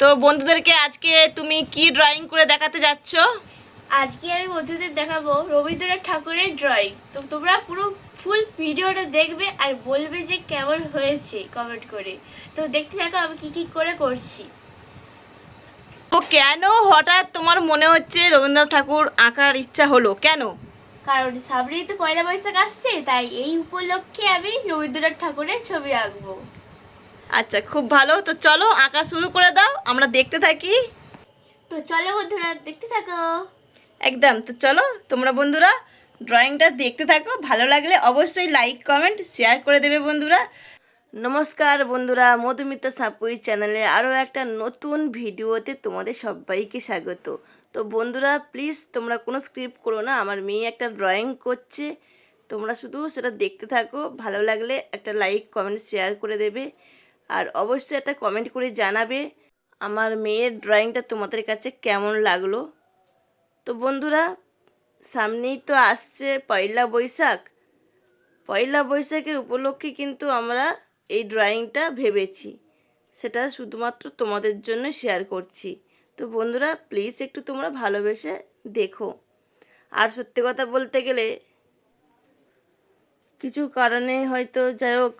তো বন্ধুদেরকে আজকে তুমি কি ড্রয়িং করে দেখাতে যাচ্ছ? আজকে আমি বন্ধুদের দেখাবো রবীন্দ্রনাথ ঠাকুরের ড্রয়িং তো তোমরা পুরো ফুল ভিডিওটা দেখবে আর বলবে যে কেমন হয়েছে কমেন্ট করে। তো দেখতে থাকো আমি কি কি করে করছি। তো কেন হঠাৎ তোমার মনে হচ্ছে রবীন্দ্রনাথ ঠাকুর আঁকার ইচ্ছা হলো? কেন? কারণ সামনেই তো পয়লা বৈশাখ আসছে তাই এই উপলক্ষে আমি রবীন্দ্রনাথ ঠাকুরের ছবি আঁকবো। আচ্ছা খুব ভালো। তো চলো আঁকা শুরু করে দাও। আমরা দেখতে থাকি। তো চলো বন্ধুরা দেখতে থাকো। একদম। তো চলো তোমরা বন্ধুরা ড্রয়িংটা দেখতে থাকো। ভালো লাগলে অবশ্যই লাইক কমেন্ট শেয়ার করে দেবে বন্ধুরা। নমস্কার বন্ধুরা মধুমিতা সাপুই চ্যানেলে আরও একটা নতুন ভিডিওতে তোমাদের সবাইকে স্বাগত। তো বন্ধুরা প্লিজ তোমরা কোনো স্ক্রিপ্ট করো না। আমার মেয়ে একটা ড্রয়িং করছে। তোমরা শুধু সেটা দেখতে থাকো। ভালো লাগলে একটা লাইক কমেন্ট শেয়ার করে দেবে। আর অবশ্যই একটা কমেন্ট করে জানাবে আমার মেয়ের ড্রয়িংটা তোমাদের কাছে কেমন লাগল। তো বন্ধুরা, সামনেই তো আসছে পয়লা বৈশাখ। পয়লা বৈশাখের উপলক্ষে কিন্তু আমরা এই ড্রয়িংটা ভেবেছি। সেটা শুধুমাত্র তোমাদের জন্য শেয়ার করছি। তো বন্ধুরা প্লিজ একটু তোমরা ভালোবেসে দেখো। আর সত্যি কথা বলতে গেলে কিছু কারণে হয়তো যাই হোক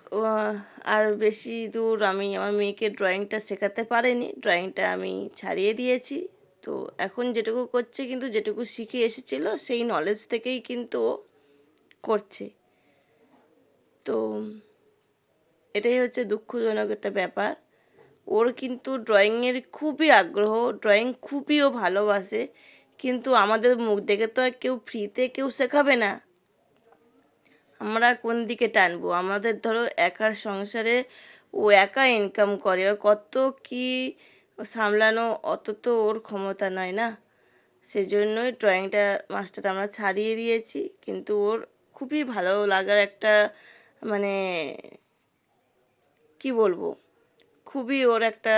আর বেশি দূর আমি আমার মেয়েকে ড্রয়িংটা শেখাতে পারিনি। ড্রয়িংটা আমি ছাড়িয়ে দিয়েছি। তো এখন যেটুকু করছে কিন্তু যেটুকু শিখে এসেছিল সেই নলেজ থেকেই কিন্তু ও করছে। তো এটাই হচ্ছে দুঃখজনক একটা ব্যাপার। ওর কিন্তু ড্রয়িংয়ের খুবই আগ্রহ, ড্রয়িং খুবই ও ভালোবাসে। কিন্তু আমাদের মুখ দেখে তো আর কেউ ফ্রিতে কেউ শেখাবে না। আমরা কোন দিকে টানবো? আমাদের ধরো একার সংসারে ও একা ইনকাম করে ওর কত কি সামলানো অত তো ওর ক্ষমতা নয় না? সেজন্যই ড্রয়িংটা মাস্টার আমরা ছাড়িয়ে দিয়েছি, কিন্তু ওর খুবই ভালো লাগার একটা মানে কি বলব? খুবই ওর একটা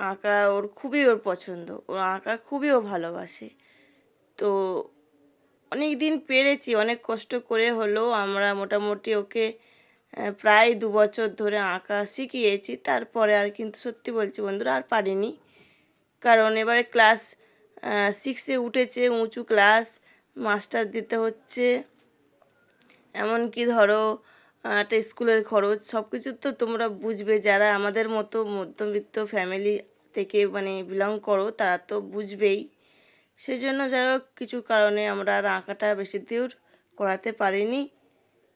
আঁকা ওর খুবই ওর পছন্দ। ও আঁকা খুবই ও ভালোবাসে। তো অনেক দিন পেরেছি, অনেক কষ্ট করে হলেও আমরা মোটামুটি ওকে প্রায় দু বছর ধরে আঁকা শিখিয়েছি। তারপরে আর কিন্তু সত্যি বলছি বন্ধুরা আর পারিনি। কারণ এবারে ক্লাস সিক্সে উঠেছে, উঁচু ক্লাস, মাস্টার দিতে হচ্ছে। এমনকি ধরো একটা স্কুলের খরচ সব কিছু তো তোমরা বুঝবে। যারা আমাদের মতো মধ্যবিত্ত ফ্যামিলি থেকে মানে বিলং করো, তারা তো বুঝবেই। সেজন্য যাই হোক, কিছু কারণে আমরা আর আঁকাটা বেশি দূর করাতে পারিনি।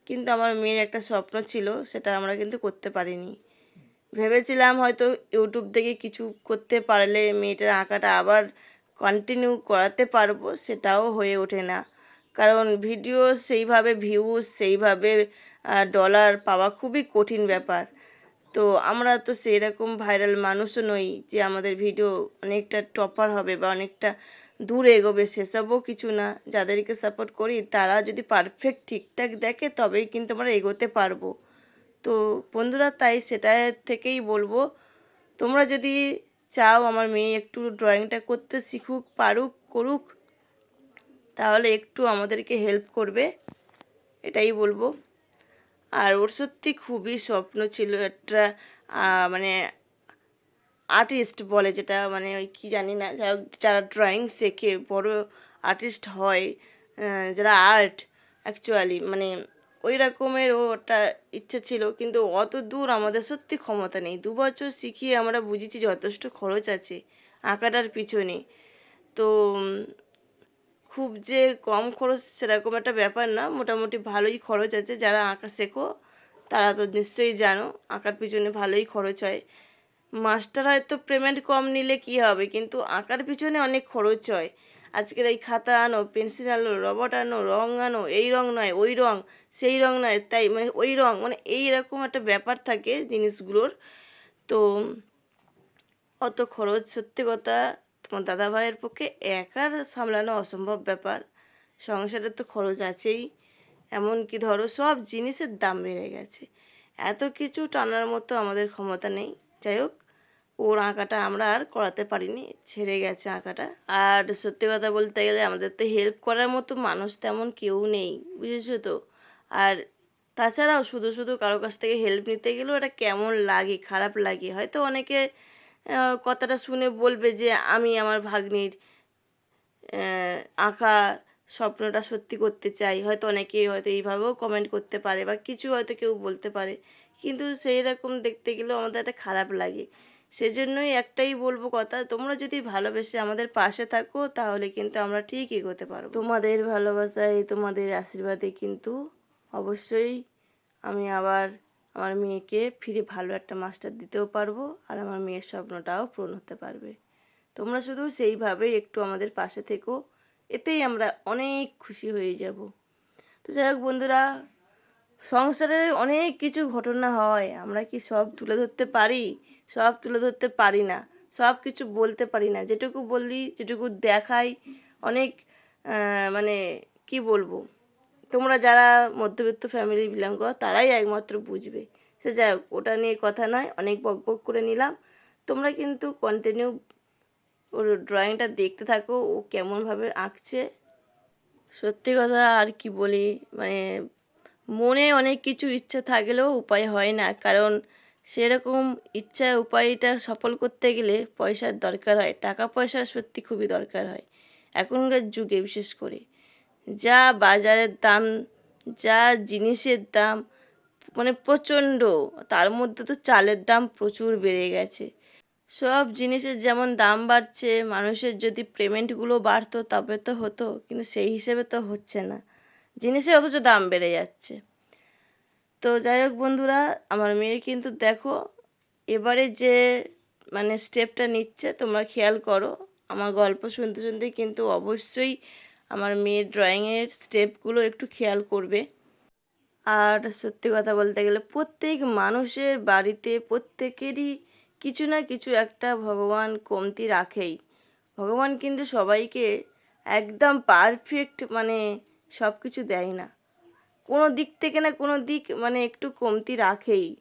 কিন্তু আমার মেয়ের একটা স্বপ্ন ছিল, সেটা আমরা কিন্তু করতে পারিনি। ভেবেছিলাম হয়তো ইউটিউব থেকে কিছু করতে পারলে মেয়েটার আঁকাটা আবার কন্টিনিউ করাতে পারব, সেটাও হয়ে ওঠে না। কারণ ভিডিও সেইভাবে ভিউজ সেইভাবে ডলার পাওয়া খুবই কঠিন ব্যাপার। তো আমরা তো সেই রকম ভাইরাল মানুষও নই যে আমাদের ভিডিও অনেকটা টপার হবে বা অনেকটা দূর এগোবে, সেসবও কিছু না। যাদেরকে সাপোর্ট করি, তারা যদি পারফেক্ট ঠিকঠাক দেখে, তবেই কিন্তু আমরা এগোতে পারব। তো বন্ধুরা, তাই সেটা থেকেই বলব, তোমরা যদি চাও আমার মেয়ে একটু ড্রয়িংটা করতে শিখুক, পারুক, করুক, তাহলে একটু আমাদেরকে হেল্প করবে, এটাই বলব। আর ওর সত্যি খুবই স্বপ্ন ছিল একটা মানে আর্টিস্ট বলে যেটা মানে ওই কী জানি না যারা ড্রয়িং শেখে, বড় আর্টিস্ট হয় যারা আর্ট অ্যাকচুয়ালি মানে ওই রকমের ওটা ইচ্ছে ছিল, কিন্তু অত দূর আমাদের সত্যি ক্ষমতা নেই। দু বছর শিখিয়ে আমরা বুঝেছি যথেষ্ট খরচ আছে আঁকাটার পিছনে। তো খুব যে কম খরচ সেরকম একটা ব্যাপার না, মোটামুটি ভালোই খরচ আছে। যারা আঁকা শেখো, তারা তো নিশ্চয়ই জানো, আঁকার পিছনে ভালোই খরচ হয়। মাস্টার হয়তো পেমেন্ট কম নিলে কি হবে? কিন্তু আঁকার পিছনে অনেক খরচ হয়। আজকের এই খাতা আনো, পেন্সিল আনো, রবট আনো, রং আনো, এই রং নয়, ওই রং, সেই রং নয়, তাই মানে ওই রং মানে এই রকম একটা ব্যাপার থাকে জিনিসগুলোর। তো অত খরচ সত্যি কথা তোমার দাদা ভাইয়ের পক্ষে একার সামলানো অসম্ভব ব্যাপার। সংসারে তো খরচ আছেই। এমনকি ধরো সব জিনিসের দাম বেড়ে গেছে। এত কিছু টানার মতো আমাদের ক্ষমতা নেই। যাই হোক ওর আঁকাটা আমরা আর করাতে পারিনি, ছেড়ে গেছে আঁকাটা। আর সত্যি কথা বলতে গেলে আমাদের তো হেল্প করার মতো মানুষ তেমন কেউ নেই, বুঝেছ তো? আর তাছাড়াও শুধু শুধু কারও কাছ থেকে হেল্প নিতে গেলেও এটা কেমন লাগে, খারাপ লাগে? হয়তো অনেকে কথাটা শুনে বলবে যে, আমি আমার ভাগ্নির আঁকা স্বপ্নটা সত্যি করতে চাই। হয়তো অনেকে হয়তো এইভাবেও কমেন্ট করতে পারে বা কিছু হয়তো কেউ বলতে পারে। কিন্তু সেই রকম দেখতে গেলেও আমাদের একটা খারাপ লাগে। সেজন্যই একটাই বলব কথা, তোমরা যদি ভালোবেসে আমাদের পাশে থাকো, তাহলে কিন্তু আমরা ঠিক এগোতে পারব। তোমাদের ভালোবাসায়, তোমাদের আশীর্বাদে কিন্তু অবশ্যই আমি আবার আমার মেয়েকে ফিরে ভালো একটা মাস্টার দিতেও পারব, আর আমার মেয়ের স্বপ্নটাও পূরণ হতে পারবে। তোমরা শুধু সেইভাবেই একটু আমাদের পাশে থেকো, এতেই আমরা অনেক খুশি হয়ে যাব। তো যাই হোক বন্ধুরা, সংসারে অনেক কিছু ঘটনা হয়, আমরা কি সব তুলে ধরতে পারি? সব তুলে ধরতে পারি না, সব কিছু বলতে পারি না। যেটুকু বললি, যেটুকু দেখাই, অনেক মানে কি বলব, তোমরা যারা মধ্যবিত্ত ফ্যামিলি বিলং করো, তারাই একমাত্র বুঝবে। সে যাই হোক, ওটা নিয়ে কথা নয়, অনেক বক বক করে নিলাম। তোমরা কিন্তু কন্টিনিউ ওর ড্রয়িংটা দেখতে থাকো, ও কেমনভাবে আঁকছে। সত্যি কথা আর কি বলি মানে মনে অনেক কিছু ইচ্ছা থাকলেও উপায় হয় না, কারণ সেরকম ইচ্ছা উপায়টা সফল করতে গেলে পয়সার দরকার হয়। টাকা পয়সার সত্যি খুবই দরকার হয়, এখনকার যুগে বিশেষ করে। যা বাজারের দাম, যা জিনিসের দাম মানে প্রচণ্ড, তার মধ্যে তো চালের দাম প্রচুর বেড়ে গেছে। সব জিনিসের যেমন দাম বাড়ছে, মানুষের যদি পেমেন্টগুলো বাড়তো তবে তো হতো, কিন্তু সেই হিসেবে তো হচ্ছে না। জিনিসের অথচ দাম বেড়ে যাচ্ছে। তো যাই হোক বন্ধুরা, আমার মেয়ে কিন্তু দেখো, এবারে যে মানে স্টেপটা নিচ্ছে, তোমরা খেয়াল করো, আমার গল্প শুনতে শুনতে কিন্তু অবশ্যই আমার মেয়ের ড্রয়িংয়ের স্টেপগুলো একটু খেয়াল করবে। আর সত্যি কথা বলতে গেলে প্রত্যেক মানুষের বাড়িতে প্রত্যেকেরই কিছু না কিছু একটা ভগবান কমতি রাখেই। ভগবান কিন্তু সবাইকে একদম পারফেক্ট মানে সব কিছু দেয় না। কোনো দিক থেকে না কোনো দিক মানে একটু কমতি রাখেই।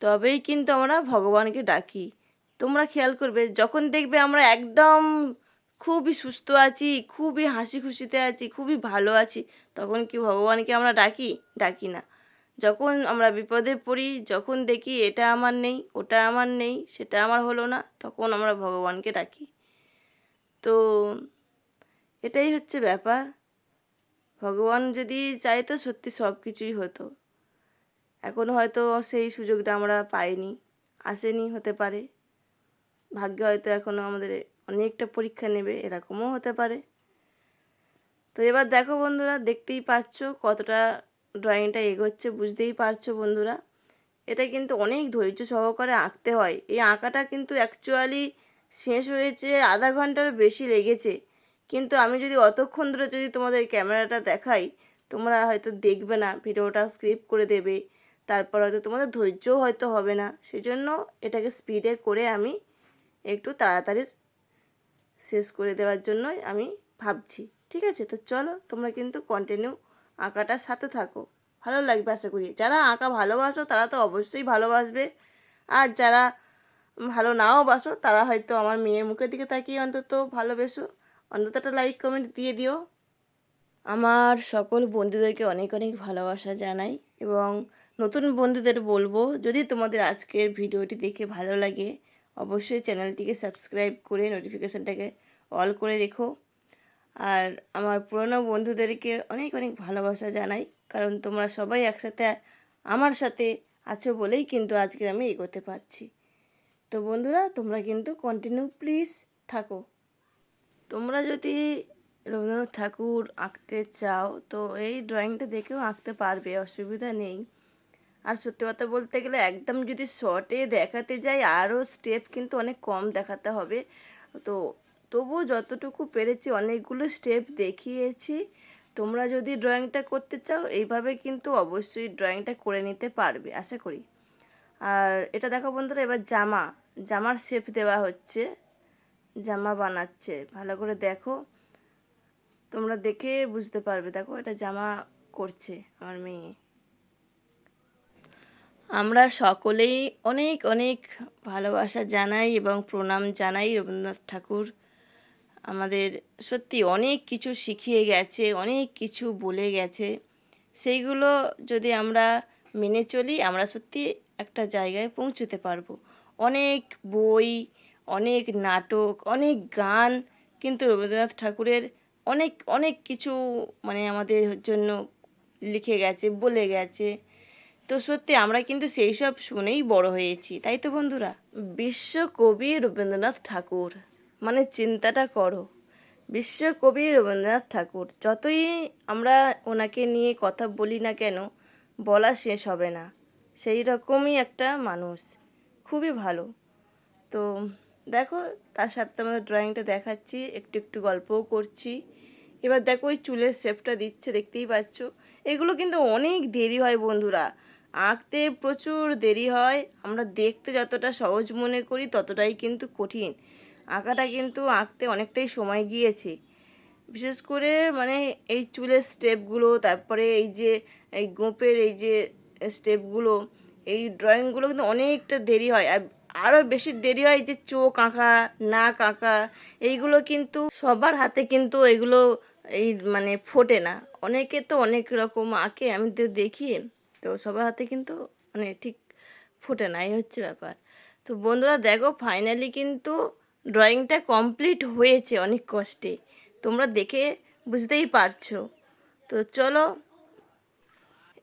তবেই কিন্তু আমরা ভগবানকে ডাকি। তোমরা খেয়াল করবে, যখন দেখবে আমরা একদম খুবই সুস্থ আছি, খুবই হাসি খুশিতে আছি, খুবই ভালো আছি, তখন কি ভগবানকে আমরা ডাকি? ডাকি না। যখন আমরা বিপদে পড়ি, যখন দেখি এটা আমার নেই, ওটা আমার নেই, সেটা আমার হলো না, তখন আমরা ভগবানকে ডাকি। তো এটাই হচ্ছে ব্যাপার। ভগবান যদি চাইতো সত্যি সব কিছুই হতো। এখন হয়তো সেই সুযোগটা আমরা পাইনি, আসেনি, হতে পারে। ভাগ্যে হয়তো এখনও আমাদের অনেকটা পরীক্ষা নেবে, এরকমও হতে পারে। তো এবার দেখো বন্ধুরা, দেখতেই পাচ্ছ কতটা ড্রয়িংটা এগোচ্ছে, বুঝতেই পারছ বন্ধুরা। এটা কিন্তু অনেক ধৈর্য সহকারে আঁকতে হয়। এই আঁকাটা কিন্তু অ্যাকচুয়ালি শেষ হয়েছে আধা ঘণ্টার বেশি লেগেছে। কিন্তু আমি যদি অতক্ষণ ধরে যদি তোমাদের ক্যামেরাটা দেখাই, তোমরা হয়তো দেখবে না, ভিডিওটা স্ক্রিপ্ট করে দেবে। তারপর হয়তো তোমাদের ধৈর্যও হয়তো হবে না। সেই জন্য এটাকে স্পিডে করে আমি একটু তাড়াতাড়ি শেষ করে দেওয়ার জন্যই আমি ভাবছি। ঠিক আছে? তো চলো, তোমরা কিন্তু কন্টিনিউ আঁকাটার সাথে থাকো। ভালো লাগবে আশা করি। যারা আঁকা ভালোবাসো, তারা তো অবশ্যই ভালোবাসবে। আর যারা ভালো নাও বাসো, তারা হয়তো আমার মেয়ের মুখের দিকে তাকিয়ে অন্তত ভালোবেসো। অন্তত একটা লাইক কমেন্ট দিয়ে দিও। আমার সকল বন্ধুদেরকে অনেক অনেক ভালোবাসা জানাই এবং নতুন বন্ধুদের বলব, যদি তোমাদের আজকের ভিডিওটি দেখে ভালো লাগে, অবশ্যই চ্যানেলটিকে সাবস্ক্রাইব করে নোটিফিকেশানটাকে অল করে রেখো। আর আমার পুরনো বন্ধুদেরকে অনেক অনেক ভালোবাসা জানাই, কারণ তোমরা সবাই একসাথে আমার সাথে আছো বলেই কিন্তু আজকে আমি এগোতে পারছি। তো বন্ধুরা, তোমরা কিন্তু কন্টিনিউ প্লিজ থাকো। তোমরা যদি রবীন্দ্রনাথ ঠাকুর আঁকতে চাও, তো এই ড্রয়িংটা দেখেও আঁকতে পারবে, অসুবিধা নেই। আর সত্যি কথা বলতে গেলে একদম যদি শর্টে দেখাতে যাই, আরও স্টেপ কিন্তু অনেক কম দেখাতে হবে। তো তবুও যতটুকু পেরেছি অনেকগুলো স্টেপ দেখিয়েছি। তোমরা যদি ড্রয়িংটা করতে চাও, এইভাবে কিন্তু অবশ্যই ড্রয়িংটা করে নিতে পারবে, আশা করি। আর এটা দেখো বন্ধুরা, এবার জামা। জামার শেপ দেওয়া হচ্ছে। জামা বানাচ্ছে। ভালো করে দেখো। তোমরা দেখে বুঝতে পারবে। দেখো, এটা জামা করছে আমার মেয়ে। আমরা সকলেই অনেক অনেক ভালোবাসা জানাই এবং প্রণাম জানাই রবীন্দ্রনাথ ঠাকুর। আমাদের সত্যি অনেক কিছু শিখিয়ে গেছে, অনেক কিছু বলে গেছে। সেইগুলো যদি আমরা মেনে চলি, আমরা সত্যি একটা জায়গায় পৌঁছতে পারব। অনেক বই অনেক নাটক, অনেক গান, কিন্তু রবীন্দ্রনাথ ঠাকুরের অনেক অনেক কিছু মানে আমাদের জন্য লিখে গেছে, বলে গেছে। তো সত্যি আমরা কিন্তু সেই সব শুনেই বড় হয়েছি, তাই তো বন্ধুরা? বিশ্বকবি রবীন্দ্রনাথ ঠাকুর মানে চিন্তাটা করো। বিশ্বকবি রবীন্দ্রনাথ ঠাকুর, যতই আমরা ওনাকে নিয়ে কথা বলি না কেন, বলা শেষ হবে না। সেই রকমই একটা মানুষ, খুবই ভালো। তো দেখো, তার সাথে তোমাদের ড্রয়িংটা দেখাচ্ছি, একটু একটু গল্পও করছি। এবার দেখো, ওই চুলের শেপটা দিচ্ছে, দেখতেই পাচ্ছ। এগুলো কিন্তু অনেক দেরি হয় বন্ধুরা। আঁকতে প্রচুর দেরি হয়। আমরা দেখতে যতটা সহজ মনে করি, ততটাই কিন্তু কঠিন। আঁকাটা কিন্তু আঁকতে অনেকটাই সময় গিয়েছে। বিশেষ করে মানে এই চুলের স্টেপগুলো তারপরে এই যে, এই গোপের এই যে স্টেপগুলো এই ড্রয়িংগুলো কিন্তু অনেকটা দেরি হয়। আর আরও বেশি দেরি হয় যে চোখ আঁকা, নাক আঁকা, এইগুলো কিন্তু সবার হাতে কিন্তু এগুলো এই মানে ফোটে না। অনেকে তো অনেক রকম আঁকে, আমি তো দেখি। তো সবার হাতে কিন্তু মানে ঠিক ফোটে না, এই হচ্ছে ব্যাপার। তো বন্ধুরা, দেখো ফাইনালি কিন্তু ড্রয়িংটা কমপ্লিট হয়েছে অনেক কষ্টে। তোমরা দেখে বুঝতেই পারছ। তো চলো,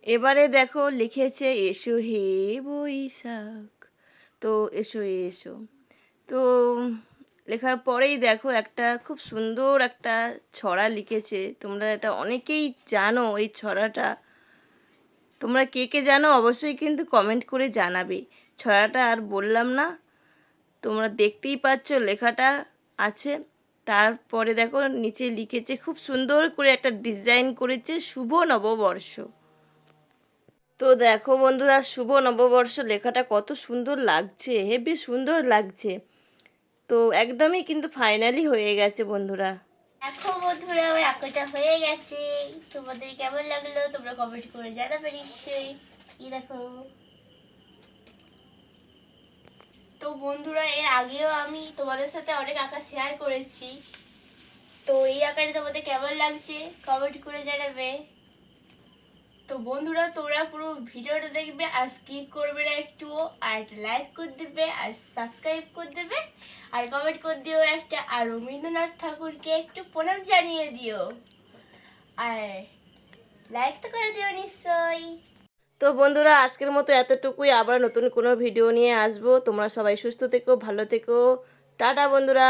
এবারে দেখো, লিখেছে, এসো হে বৈশাখ। তো এসো এসো। তো লেখার পরেই দেখো একটা খুব সুন্দর একটা ছড়া লিখেছে। তোমরা এটা অনেকেই জানো এই ছড়াটা। তোমরা কে কে জানো অবশ্যই কিন্তু কমেন্ট করে জানাবে। ছড়াটা আর বললাম না, তোমরা দেখতেই পাচ্ছ লেখাটা আছে। তারপরে দেখো নিচে লিখেছে, খুব সুন্দর করে একটা ডিজাইন করেছে শুভ নববর্ষ। তো দেখো বন্ধুরা, শুভ নববর্ষ। লেখাটা কত সুন্দর লাগছে, হেবি সুন্দর লাগছে। তো একদমই কিন্তু ফাইনালি হয়ে গেছে বন্ধুরা। দেখো বন্ধুরা, আমার আঁকাটা হয়ে গেছে। তোমাদের কেমন লাগল তোমরা কমেন্ট করে জানাবে নিশ্চয়ই। দেখো। তো বন্ধুরা, এর আগেও আমি তোমাদের সাথে অনেক আঁকা শেয়ার করেছি। তো এই আঁকাটা তোমাদের কেমন লাগছে কমেন্ট করে জানাবে। তো বন্ধুরা, তোমরা পুরো ভিডিওটা দেখবে আর স্কিপ করবে না একটুও আর লাইক করে দেবে আর সাবস্ক্রাইব করে দেবে। আর কমেন্ট করে দিও একটা আর রবীন্দ্রনাথ ঠাকুরকে একটু প্রণাম জানিয়ে দিও। আর লাইক তো করে দিও নিশ্চয়ই। তো বন্ধুরা, আজকের মতো এতটুকুই। আবার নতুন কোনো ভিডিও নিয়ে আসব। তোমরা সবাই সুস্থ থেকো, ভালো থেকো। টাটা বন্ধুরা।